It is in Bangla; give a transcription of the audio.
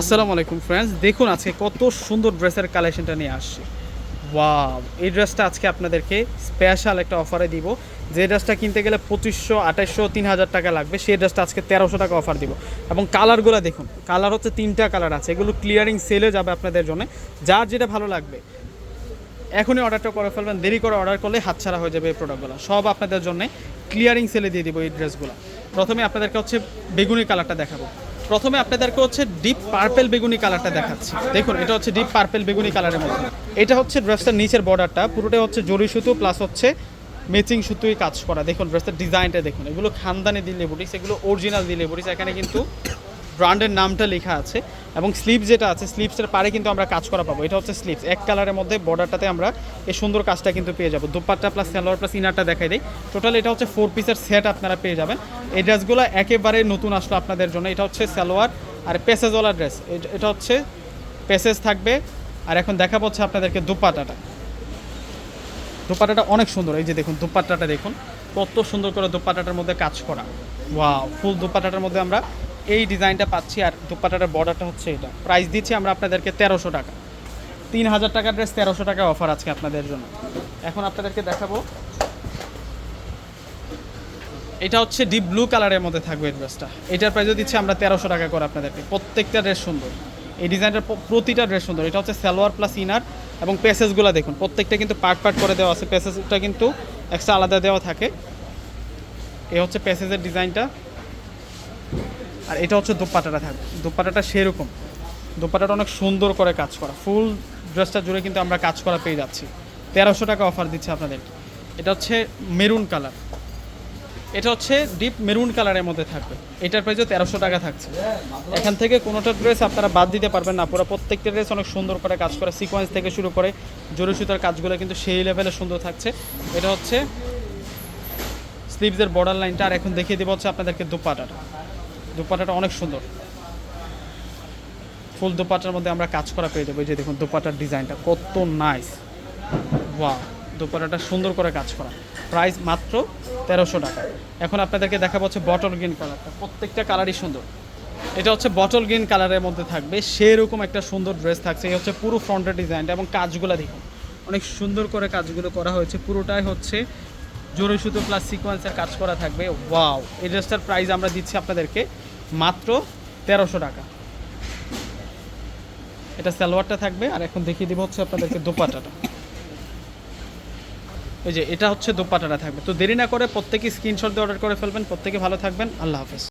আসসালামু আলাইকুম ফ্রেন্ডস দেখুন আজকে কত সুন্দর ড্রেসের কালেকশনটা নিয়ে আসছি। ওয়াও এই ড্রেসটা আজকে আপনাদেরকে স্পেশাল একটা অফারে দিব। যে ড্রেসটা কিনতে গেলে পঁচিশশো, আঠাইশশো, তিন হাজার টাকা লাগবে, সেই ড্রেসটা আজকে তেরোশো টাকা অফার দিব। এবং কালারগুলো দেখুন কালার হচ্ছে তিনটা কালার আছে। এগুলো ক্লিয়ারিং সেলে যাবে আপনাদের জন্য। যার যেটা ভালো লাগবে, এখনই অর্ডারটা করে ফেলবেন। দেরি করে অর্ডার করলে হাতছাড়া হয়ে যাবে এই প্রোডাক্টগুলো সব আপনাদের জন্য ক্লিয়ারিং সেলে দিয়ে দিব এই ড্রেসগুলো প্রথমে আপনাদেরকে হচ্ছে বেগুনি কালারটা দেখাবো। প্রথমে আপনাদেরকে হচ্ছে ডিপ পার্পেল বেগুনি কালারটা দেখাচ্ছি। দেখুন, এটা হচ্ছে ডিপ পার্পেল বেগুনি কালারের মধ্যে। এটা হচ্ছে ড্রেসটার নিচের বর্ডারটা পুরোটা হচ্ছে জরি সুতো প্লাস হচ্ছে ম্যাচিং সুতোই কাজ করা। দেখুন ড্রেসটার ডিজাইনটা দেখুন। এগুলো খানদানি দিলে বুটিক্স এগুলো অরিজিনাল দিলে বুটিক্স এখানে কিন্তু ব্র্যান্ডের নামটা লেখা আছে। এবং স্লিপ যেটা আছে স্লিপসের পারে কিন্তু আমরা কাজ করা পাবো। এটা হচ্ছে স্লিপস এক কালারের মধ্যে বর্ডারটাতে আমরা এই সুন্দর কাজটা কিন্তু পেয়ে যাব। দুপাট্টা প্লাস সালোয়ার প্লাস ইনারটা দেখাই দিই। টোটাল এটা হচ্ছে ফোর পিসের সেট আপনারা পেয়ে যাবেন। এই ড্রেসগুলো একেবারে নতুন আসলো আপনাদের জন্য। এটা হচ্ছে সালোয়ার আর প্যাসেজওয়ালা ড্রেস এটা হচ্ছে প্যাসেজ থাকবে। আর এখন দেখা হচ্ছে আপনাদেরকে দুপাটাটা দুপাটাটা অনেক সুন্দর। এই যে দেখুন, দুপাট্টাটা দেখুন। কত সুন্দর করে দুপাট্টাটার মধ্যে কাজ করা। ওয়াও! ফুল দুপাট্টাটার মধ্যে আমরা এই ডিজাইনটা পাচ্ছি আর দুপাট্টাটার বর্ডারটা হচ্ছে এটা। প্রাইস দিচ্ছি আমরা আপনাদেরকে তেরোশো টাকা। তিন হাজার টাকার ড্রেস তেরোশো টাকা অফার আজকে আপনাদের জন্য। এখন আপনাদেরকে দেখাবো। এটা হচ্ছে ডিপ ব্লু কালারের মধ্যে থাকবে ড্রেসটা এটার প্রাইসও দিচ্ছি আমরা তেরোশো টাকা করে আপনাদেরকে। প্রত্যেকটা ড্রেস সুন্দর। এই ডিজাইনটার প্রতিটা ড্রেস সুন্দর। এটা হচ্ছে সালোয়ার প্লাস ইনার এবং প্যাসেজগুলো দেখুন। প্রত্যেকটা কিন্তু পার্ট পার্ট করে দেওয়া আছে। প্যাসেজটা কিন্তু এক্সট্রা আলাদা দেওয়া থাকে। এ হচ্ছে প্যাসেজের ডিজাইনটা। আর এটা হচ্ছে দোপাটাটা থাকবে দোপাটাটা সেরকম। দোপাটাটা অনেক সুন্দর করে কাজ করা। ফুল ড্রেসটা জুড়ে কিন্তু আমরা কাজ করা পেয়ে যাচ্ছি। তেরোশো টাকা অফার দিচ্ছে আপনাদের। এটা হচ্ছে মেরুন কালার। এটা হচ্ছে ডিপ মেরুন কালারের মধ্যে থাকবে। এটার প্রাইসও তেরোশো টাকা থাকছে। এখান থেকে কোনোটা ড্রেস আপনারা বাদ দিতে পারবেন না। পুরো প্রত্যেকটা ড্রেস অনেক সুন্দর করে কাজ করে। সিকোয়েন্স থেকে শুরু করে জরি সুতার কাজগুলো কিন্তু সেই লেভেলে সুন্দর থাকছে। এটা হচ্ছে স্লিভসের বর্ডার লাইনটা আর এখন দেখিয়ে দেবো হচ্ছে আপনাদেরকে দুপাটাটা দুপাটাটা অনেক সুন্দর। ফুল দুপাটার মধ্যে আমরা কাজ করা পেয়ে যাব। এই যে দেখুন, দুপাটার ডিজাইনটা কত নাইস ওয়াও দুপাটাটা সুন্দর করে কাজ করা। প্রাইস মাত্র তেরোশো টাকা। এখন আপনাদেরকে দেখা হচ্ছে বটল গ্রিন কালারটা প্রত্যেকটা কালারই সুন্দর। এটা হচ্ছে বটল গ্রিন কালারের মধ্যে থাকবে। সেরকম একটা সুন্দর ড্রেস থাকছে। এই হচ্ছে পুরো ফ্রন্টের ডিজাইনটা এবং কাজগুলো দেখুন। অনেক সুন্দর করে কাজগুলো করা হয়েছে। পুরোটাই হচ্ছে জোরে সুতো প্লাস সিকোয়েন্সের কাজ করা থাকবে। ওয়াও এই ড্রেসটার প্রাইস আমরা দিচ্ছি আপনাদেরকে মাত্র তেরোশো টাকা। এটা সালোয়ারটা থাকবে, আর এখন দেখিয়ে দিব হচ্ছে আপনাদেরকে দোপাটাটা ওই যে, এটা হচ্ছে দোপাটাটা থাকবে। তো দেরি না করে প্রত্যেকে স্ক্রিনশট দিয়ে অর্ডার করে ফেলবেন। প্রত্যেকে ভালো থাকবেন। আল্লাহ হাফেজ।